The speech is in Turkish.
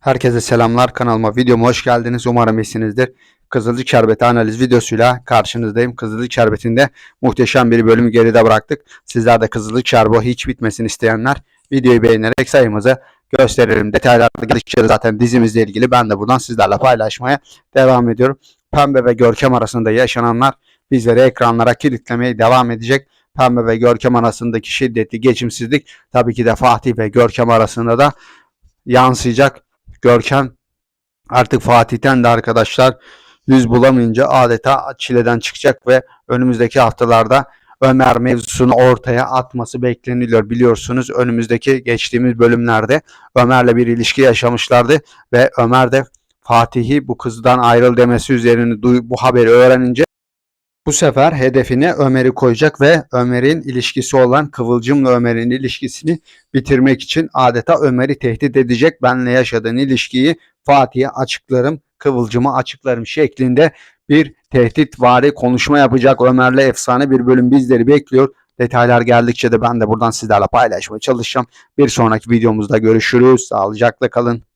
Herkese selamlar. Kanalıma videoma hoş geldiniz. Umarım iyisinizdir. Kızılcık Şerbeti analiz videosuyla karşınızdayım. Kızılcık Şerbeti'nde muhteşem bir bölümü geride bıraktık. Sizler de Kızılcık Şerbeti hiç bitmesin isteyenler videoyu beğenerek sayımızı gösterelim. Detaylar geldikçe zaten dizimizle ilgili ben de buradan sizlerle paylaşmaya devam ediyorum. Pembe ve Görkem arasında yaşananlar bizleri ekranlara kilitlemeye devam edecek. Pembe ve Görkem arasındaki şiddetli geçimsizlik tabii ki de Fatih ve Görkem arasında da yansıyacak. Görkem artık Fatih'ten de arkadaşlar yüz bulamayınca adeta çileden çıkacak ve önümüzdeki haftalarda Ömer mevzusunu ortaya atması bekleniliyor. Biliyorsunuz önümüzdeki geçtiğimiz bölümlerde Ömer'le bir ilişki yaşamışlardı ve Ömer de Fatih'i bu kızdan ayrıl demesi üzerine bu haberi öğrenince bu sefer hedefine Ömer'i koyacak ve Ömer'in ilişkisi olan Kıvılcım'la Ömer'in ilişkisini bitirmek için adeta Ömer'i tehdit edecek. Benle yaşadığın ilişkiyi Fatih'e açıklarım, Kıvılcım'a açıklarım şeklinde bir tehditvari konuşma yapacak. Ömer'le efsane bir bölüm bizleri bekliyor. Detaylar geldikçe de ben de buradan sizlerle paylaşmaya çalışacağım. Bir sonraki videomuzda görüşürüz. Sağlıcakla kalın.